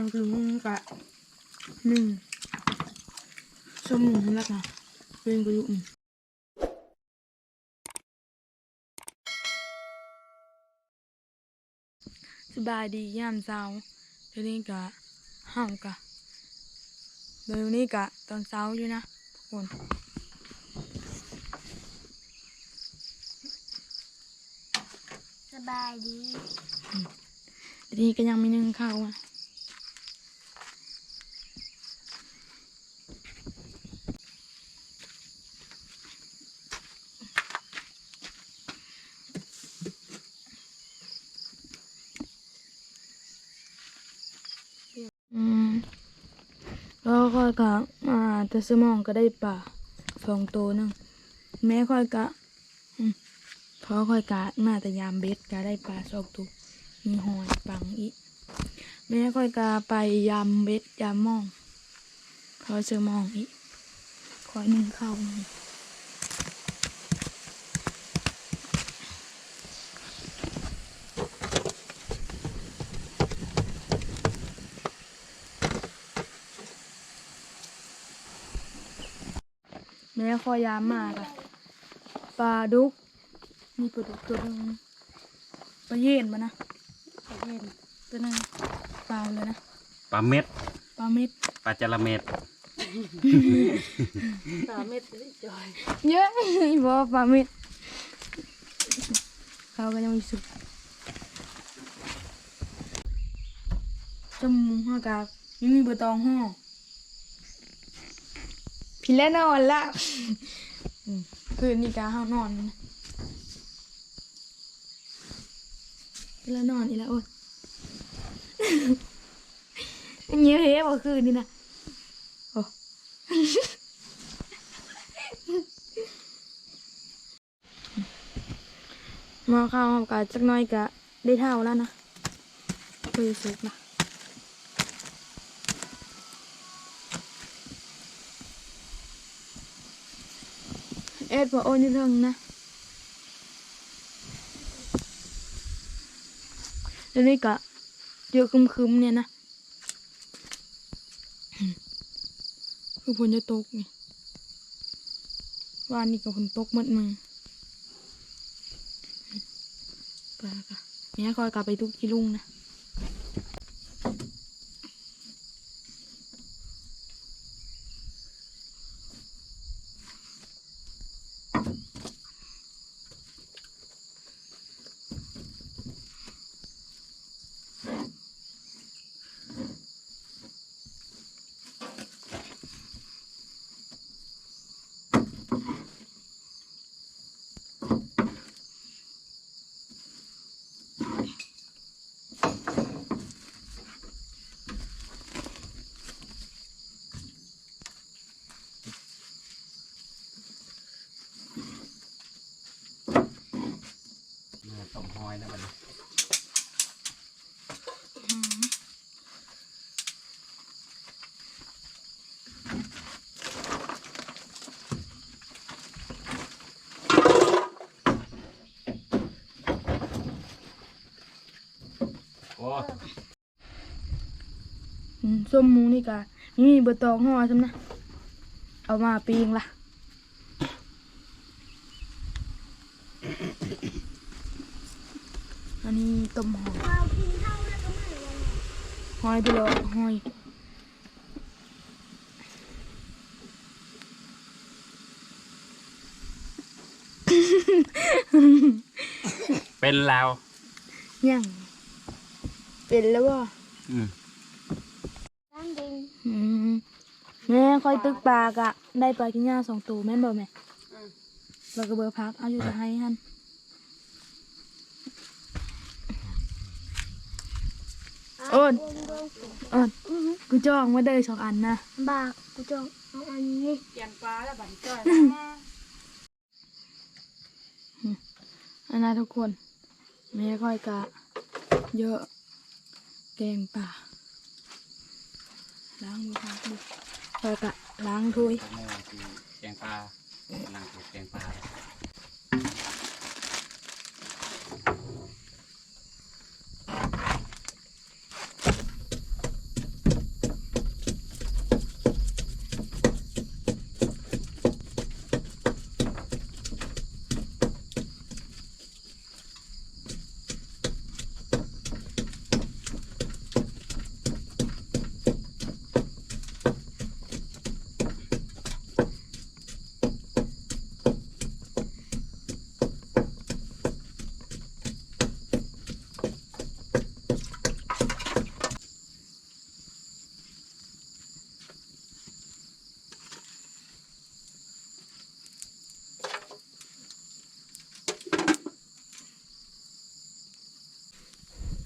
อันคือมึงกะหนึ่งชั่วโมงแล้วกันเป็นกูอยู่อืมสบายดียามเช้าเดี๋ยวนี้กะห้ามกะเดี๋ยวนี้กะตอนเช้าอยู่นะทุกคนสบายดีเดี๋ยวนี้ก็ยังไม่นึ่งข้าวอะ ค่อยกะมาแต่สมองก็ได้ป่าสองตัวนึงแม่ค่อยกะพอค่อยกะมาแต่ยามเบ็ดก็ได้ปลาสองตัวมีหอยปังอีแม่ค่อยกะไปยามเบ็ดยามมองพอเจอมองอีกคอยหนึ่งเข้า แม่คอยยามมากอะปลาดุก มีปลาดุกตัวหนึงปลาเย็นมานะปลาเย็นตัวหนึงเปล่าเลยนะปลาเม็ดปลาเม็ดปลาจระเม็ดสามเม็ดจอยเยอะบ่ปลาเม็ดเขาก็ยังมีสุกจมูกห้ากากยังมีใบตองห่อ พี่แล้วนอนละคืนนี้กาห้านอนพี่แล้วนอนอีแล้วโอ๊ยอันนี้เฮ้ยบ่คืนนี้นะโอ้มาเข้าวหอมกะจักน้อยกะได้เท่าแล้วนะคุยสุกนะ เอ็ดบอโอ้ยนี่เทิงนะเดี๋ยวนี้กะเยอะคึมๆเนี่ยนะคือฝนจะตกไงวานนี้ก็ฝนตกหมดมือปลากะเนี่ยคอยกลับไปทุกที่ลุงนะ ต้มห อยนะบัดนี้โอ้อืมส้มหมูนี่กะนี่เบอร์ตองห่อใช่ไหมนะ เอามาปีงละอันนี้ ต้มหอยเรากินเท่าแล้วก็ไม่เลยหอยไปเลยหอยเป็นแล้วยังเป็นแล้วว่อืมน้ำดินอืมแม่คอยตึกปลากะ ได้ปลากินย่าสองตัวแม่นบ่แม่เราก็เบอร์พัก เอาอยู่จะให้ฮัน โอนโอนกูจองมาได้สองอันนะบากกูจองเอาอันนี้อันนะทุกคนแม่ค่อยกะ เยอะ แกงป่าล้างมือพักดูค่อยกะล้างถ้วยแม่คือแกงปลาลังถูกแกงปลา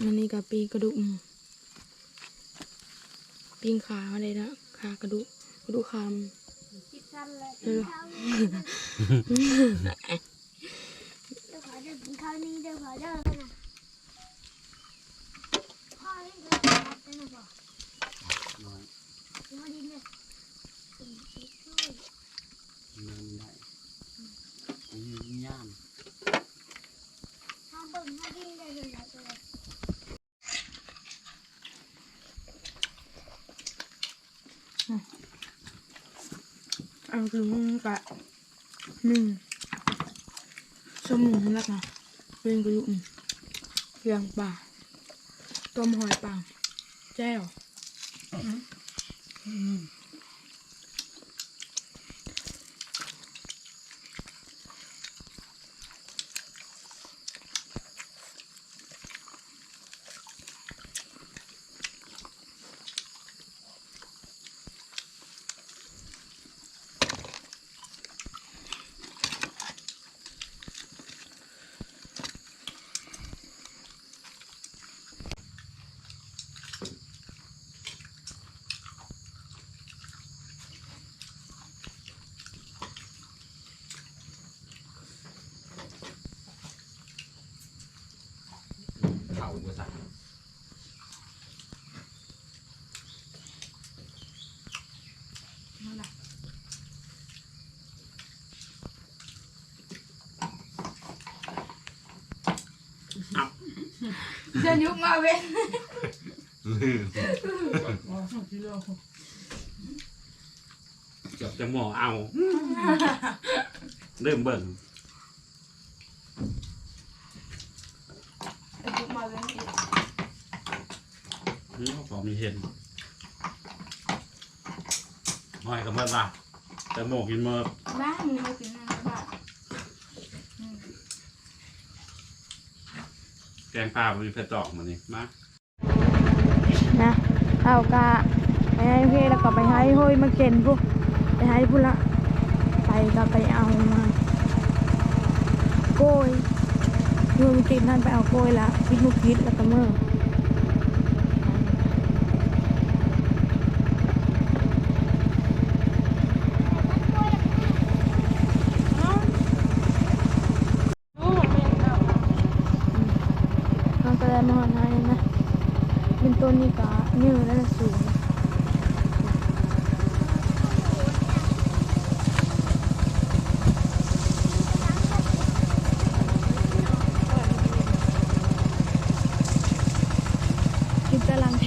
อันนี้กับปีกระดูกหมูปิ้งขาอะไรนะขากระดูกกระดูกคคิดสั้นเลยำเออเดี๋ยวขอเดินกินข้าวนี่เดี๋ยวขอเดินนะพ่อเล่นกับพ่อเป็นหรือเปล่าน้อยพ่อดินเนี่ย เงินได้ยืนย่าม ทำเบิ่งพ่อดินได้เลยนะตัว เอาคือมึงกะหนึ่งชั่วโมงแล้วนะเป็นกระดูกเพียงป่าต้มหอยป่าแจ้วอืมาก็สั่งนั่นแหละเดินยุกมาเว้นลืมเกือบจะหมอเอา เริ่มเบิ่ง ยุกมาเว้นอีก นี่พอมีเห็นหอยกับเมื่อละแต่หมกกินเมื่อบ้านมีมาถึงนั่นบ้านแกงปลามีเพชรตอกมานี่มานะเอากะไปให้เพแล้วก็ไปให้ห้อยมาเก็นพวกไปให้พุ่นละไปก็ไปเอามาโกยเมื่อมาเก็นนั่นไปเอาโกยละพิดมุกพิดแล้วก็เมื่อ เขาก็ได้มาหาให้นะเป็นต้นนี้ก็เนื้อแล้วสูงกินกำลังเท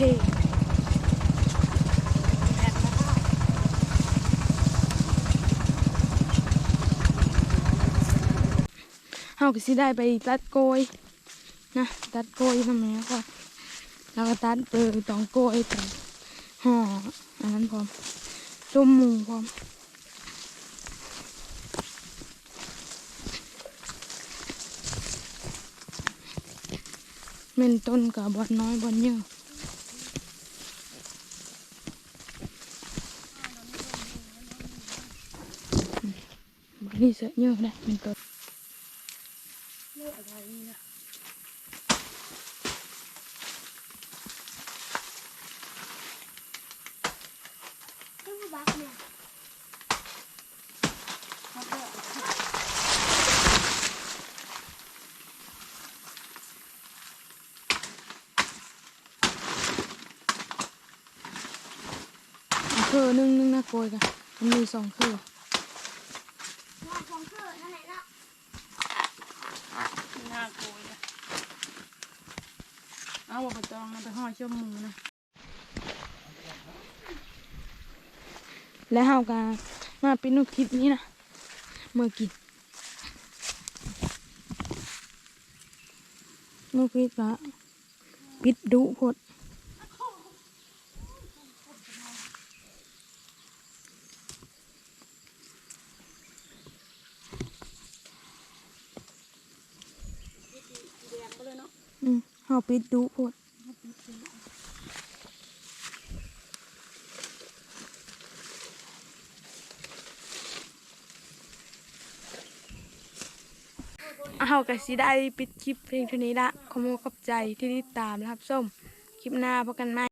เฮาก็สิได้ไปตัดโกย นะตัดโกยทำไมก็แล้วก็ตัดเปลือกตองโก้ไอ้ตองห่ออันนั้นพร้อมต้มหมูพร้อมเม่นต้นกับบอดน้อยบอดเยอะบอดนี่เสือเยอะได้เป็นต้นเลือกอะไรนี่นะเจ้าบักเนี่ย เอาเครือนึงนึงนะโกยกันมันมีสองเครือว่าของเธอนั่นแหละเนาะน่าโกยนะเอาไปตองนะไปห่อชั่วหมูนะแล้วเฮากามาเป็นนุกคลิปนี้นะเมื่อกินนุกคลิปกะปิดดุโพด อืมเฮาปิดดุพดเอากระสิได้ปิดคลิปเพลงเท่านี้ละขอมขอบใจที่ติดตามนะครับส้มคลิปหน้าพบกันใหม่